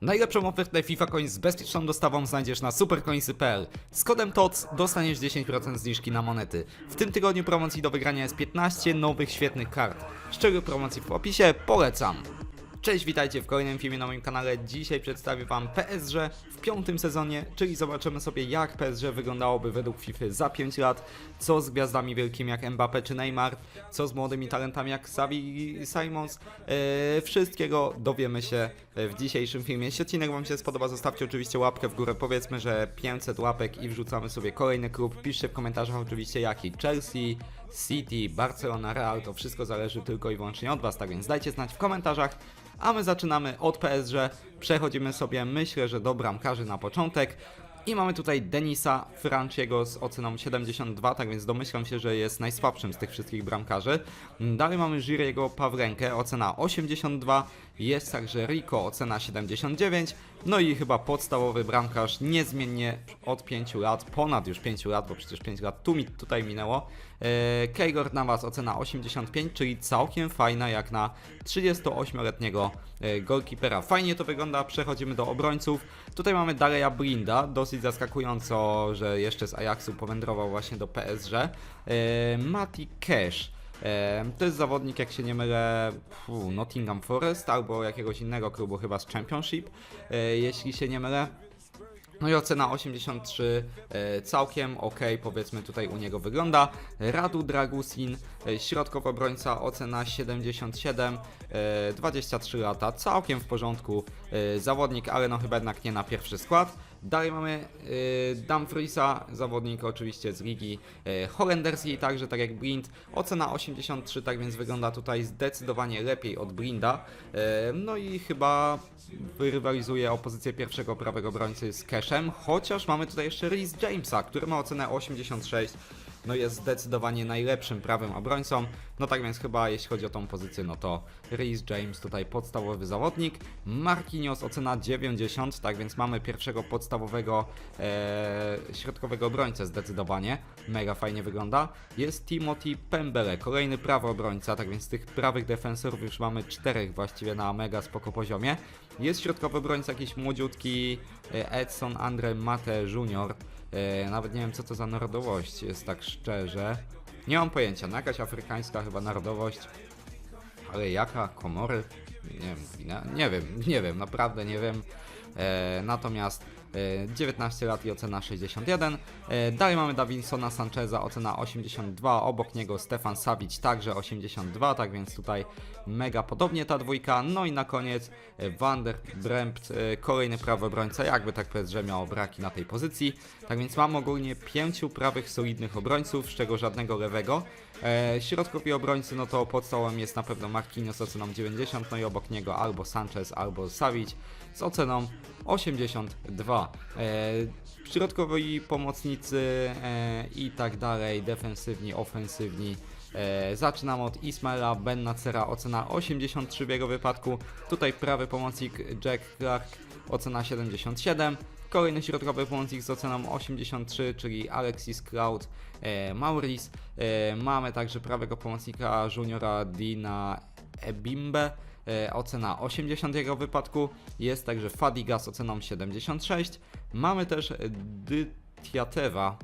Najlepszą ofertę FIFA Coins z bezpieczną dostawą znajdziesz na supercoinsy.pl. Z kodem TOC dostaniesz 10% zniżki na monety. W tym tygodniu promocji do wygrania jest 15 nowych świetnych kart. Szczegóły promocji w opisie, polecam. Cześć, witajcie w kolejnym filmie na moim kanale. Dzisiaj przedstawię Wam PSG w piątym sezonie, czyli zobaczymy sobie jak PSG wyglądałoby według FIFA za 5 lat, co z gwiazdami wielkimi jak Mbappé czy Neymar, co z młodymi talentami jak Xavi Simons. Eee, wszystkiego dowiemy się w dzisiejszym filmie. Jeśli odcinek Wam się spodoba, zostawcie oczywiście łapkę w górę. Powiedzmy, że 500 łapek i wrzucamy sobie kolejny klub. Piszcie w komentarzach oczywiście jaki. Chelsea, City, Barcelona, Real, to wszystko zależy tylko i wyłącznie od Was, tak więc dajcie znać w komentarzach. A my zaczynamy od PSG, przechodzimy sobie, myślę, że do bramkarzy na początek. I mamy tutaj Denisa Franciego z oceną 72, tak więc domyślam się, że jest najsłabszym z tych wszystkich bramkarzy. Dalej mamy Jiriego Pawrenkę, ocena 82, jest także Rico, ocena 79, no i chyba podstawowy bramkarz niezmiennie od 5 lat, ponad już 5 lat, bo przecież 5 lat tu mi tutaj minęło. Eee, Keigor Navas, ocena 85, czyli całkiem fajna jak na 38-letniego e, golkipera. Fajnie to wygląda, przechodzimy do obrońców. Tutaj mamy Daleja Brinda, dosyć zaskakująco, że jeszcze z Ajaxu powędrował właśnie do PSG. E, Mati Cash. To jest zawodnik, jak się nie mylę, Nottingham Forest albo jakiegoś innego klubu, chyba z Championship, e, jeśli się nie mylę. No i ocena 83, e, całkiem ok, powiedzmy tutaj u niego wygląda. Radu Dragusin, e, środkowy obrońca, ocena 77, e, 23 lata, całkiem w porządku zawodnik, ale no chyba jednak nie na pierwszy skład. Dalej mamy e, Dumfriesa, zawodnik oczywiście z ligi e, holenderskiej, także tak jak Blind, ocena 83, tak więc wygląda tutaj zdecydowanie lepiej od Blinda. E, no i chyba wyrywalizuje o pozycję pierwszego prawego obrońcy z Cashem, chociaż mamy tutaj jeszcze Reece Jamesa, który ma ocenę 86, no jest zdecydowanie najlepszym prawym obrońcą, no tak więc chyba jeśli chodzi o tą pozycję, no to Reece James tutaj podstawowy zawodnik, Marquinhos ocena 90, tak więc mamy pierwszego podstawowego e, środkowego obrońcę zdecydowanie, mega fajnie wygląda, jest Timothy Pembele, kolejny prawy obrońca, tak więc tych prawych defensorów już mamy czterech właściwie na mega spoko poziomie, jest środkowy obrońca jakiś młodziutki e, Edson Andre Mate Jr. E, nawet nie wiem co to za narodowość jest tak szczerze. Nie mam pojęcia, no jakaś afrykańska chyba narodowość. Ale jaka? Komory? Nie wiem, nie wiem, nie wiem, naprawdę nie wiem. E, natomiast 19 lat i ocena 61. E, dalej mamy Davinsona Sancheza, ocena 82, obok niego Stefan Savic także 82, tak więc tutaj mega podobnie ta dwójka. No i na koniec e, Van der Brempt, e, kolejny prawy obrońca, jakby tak powiedzieć, że miał braki na tej pozycji. Tak więc mam ogólnie pięciu prawych, solidnych obrońców, z czego żadnego lewego. E, środkowi obrońcy, no to podstawowym jest na pewno Marquinhos z oceną 90, no i obok niego albo Sanchez, albo Savic z oceną 82. E, środkowi pomocnicy e, i tak dalej, defensywni, ofensywni. E, zaczynam od Ismaila Ben Nacera, ocena 83 w jego wypadku. Tutaj prawy pomocnik Jack Clark, ocena 77. Kolejny środkowy pomocnik z oceną 83, czyli Alexis Cloud e, Maurice. E, mamy także prawego pomocnika juniora Dina Ebimbe, ocena 80 w jego wypadku. Jest także Fadiga z oceną 76. Mamy też Dytiatewa,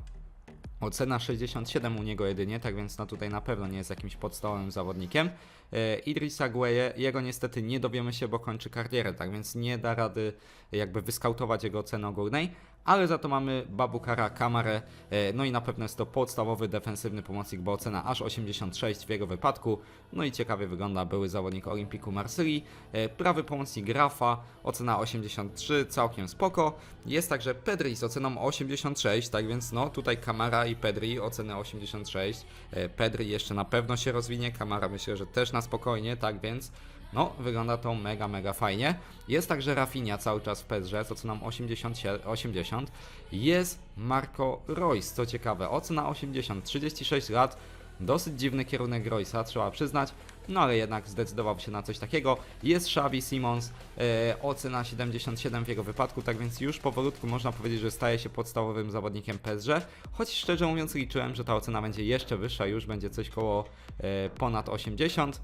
Ocena 67 u niego jedynie, tak więc no tutaj na pewno nie jest jakimś podstawowym zawodnikiem. E, Idrissa Gueye, jego niestety nie dowiemy się, bo kończy karierę, tak więc nie da rady jakby wyskautować jego oceny ogólnej, ale za to mamy Babukara Kamarę, e, no i na pewno jest to podstawowy defensywny pomocnik, bo ocena aż 86 w jego wypadku, no i ciekawie wygląda były zawodnik Olimpiku Marsylii, E, prawy pomocnik Rafa, ocena 83, całkiem spoko, jest także Pedri z oceną 86, tak więc no tutaj Kamara i Pedri oceny 86, E, Pedri jeszcze na pewno się rozwinie, Kamara myślę, że też na spokojnie, tak więc no, wygląda to mega, mega fajnie. Jest także Rafinha cały czas w PSG z oceną 80, 80. Jest Marco Royce, co ciekawe, ocena 80, 36 lat. Dosyć dziwny kierunek Royce'a, trzeba przyznać, no ale jednak zdecydował się na coś takiego. Jest Xavi Simons, e, ocena 77 w jego wypadku, tak więc już powolutku można powiedzieć, że staje się podstawowym zawodnikiem PSG, choć szczerze mówiąc liczyłem, że ta ocena będzie jeszcze wyższa, już będzie coś koło e, ponad 80.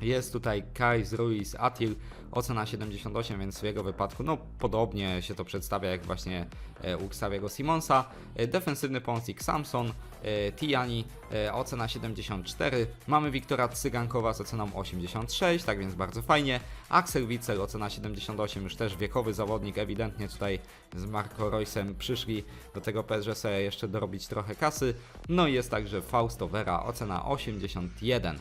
Jest tutaj Kais Ruiz Atil, ocena 78, więc w jego wypadku no podobnie się to przedstawia jak właśnie e, u Xaviego Simonsa. E, defensywny pomocnik Samson, e, Tiani, ocena 74. Mamy Wiktora Cygankowa z oceną 86, tak więc bardzo fajnie. Axel Witzel, ocena 78, już też wiekowy zawodnik, ewidentnie tutaj z Marco Roysem przyszli do tego PSG jeszcze dorobić trochę kasy. No i jest także Fausto Vera, ocena 81.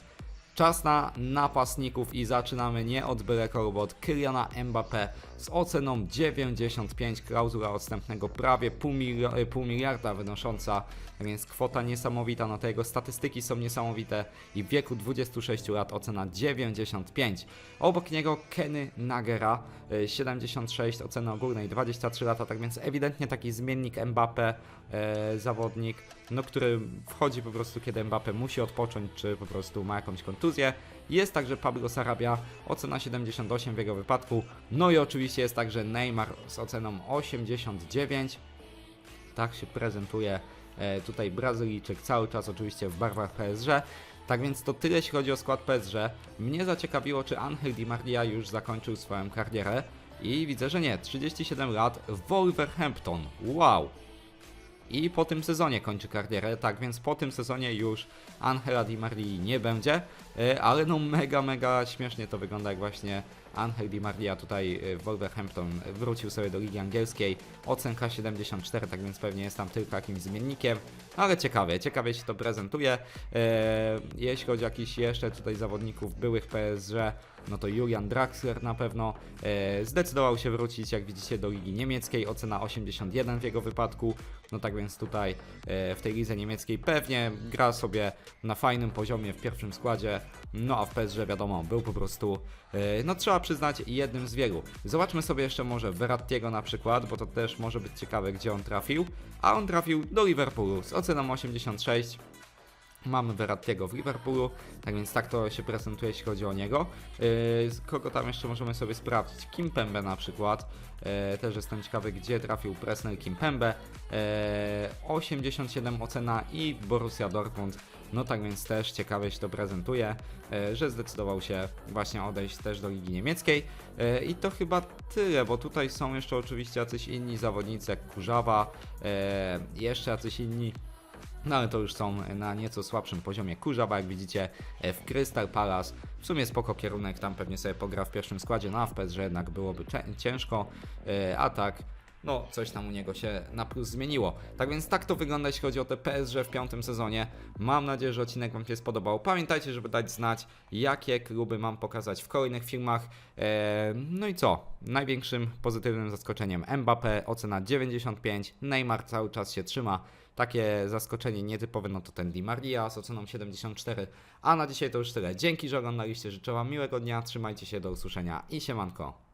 Czas na napastników i zaczynamy nie od byle kogo, od Kyliana Mbappé z oceną 95, klauzula odstępnego prawie pół, milio- pół miliarda wynosząca, a więc kwota niesamowita, no te jego statystyki są niesamowite i w wieku 26 lat ocena 95. Obok niego Kenny Nagera, y, 76, ocena ogólnej 23 lata, tak więc ewidentnie taki zmiennik Mbappé, e, zawodnik, no który wchodzi po prostu kiedy Mbappé musi odpocząć, czy po prostu ma jakąś kontuzję. Jest także Pablo Sarabia, ocena 78 w jego wypadku. No i oczywiście jest także Neymar z oceną 89. Tak się prezentuje e, tutaj Brazylijczyk, cały czas oczywiście w barwach PSG. Tak więc to tyle jeśli chodzi o skład PSG. Mnie zaciekawiło, czy Angel Di Maria już zakończył swoją karierę. I widzę, że nie. 37 lat, Wolverhampton. Wow! I po tym sezonie kończy karierę, tak więc po tym sezonie już Angela Di Marii nie będzie, e, ale no mega, mega śmiesznie to wygląda jak właśnie Angel Di Maria tutaj e, w Wolverhampton wrócił sobie do Ligi Angielskiej, ocenka 74, tak więc pewnie jest tam tylko jakimś zmiennikiem, ale ciekawie, ciekawie się to prezentuje. E, jeśli chodzi o jakichś jeszcze tutaj zawodników byłych PSG, no to Julian Draxler na pewno e, zdecydował się wrócić, jak widzicie, do Ligi Niemieckiej, ocena 81 w jego wypadku, no tak więc tutaj e, w tej lidze niemieckiej pewnie gra sobie na fajnym poziomie w pierwszym składzie, no a w PSG wiadomo, był po prostu, e, no trzeba przyznać, jednym z wielu. Zobaczmy sobie jeszcze może Verrattiego na przykład, bo to też może być ciekawe, gdzie on trafił, a on trafił do Liverpoolu z oceną 86, Mamy Verrattiego w Liverpoolu, tak więc tak to się prezentuje, jeśli chodzi o niego. Yy, kogo tam jeszcze możemy sobie sprawdzić? Kimpembe na przykład. Yy, też jestem ciekawy, gdzie trafił Presnel Kimpembe. Yy, 87 ocena i Borussia Dortmund. No tak więc też ciekawie się to prezentuje, yy, że zdecydował się właśnie odejść też do Ligi Niemieckiej. Yy, I to chyba tyle, bo tutaj są jeszcze oczywiście jacyś inni zawodnicy jak Kurzawa, yy, jeszcze jacyś inni no ale to już są na nieco słabszym poziomie. Kurzawa, jak widzicie e, w Crystal Palace. W sumie spoko kierunek, tam pewnie sobie pogra w pierwszym składzie, no a PSG jednak byłoby ciężko, e, a tak no coś tam u niego się na plus zmieniło. Tak więc tak to wygląda jeśli chodzi o te PSG w piątym sezonie. Mam nadzieję, że odcinek Wam się spodobał. Pamiętajcie, żeby dać znać, jakie kluby mam pokazać w kolejnych filmach. Eee, no i co? Największym pozytywnym zaskoczeniem Mbappé, ocena 95, Neymar cały czas się trzyma. Takie zaskoczenie nietypowe, no to ten Di Maria z oceną 74. A na dzisiaj to już tyle. Dzięki, że oglądaliście. Życzę Wam miłego dnia, trzymajcie się, do usłyszenia i siemanko.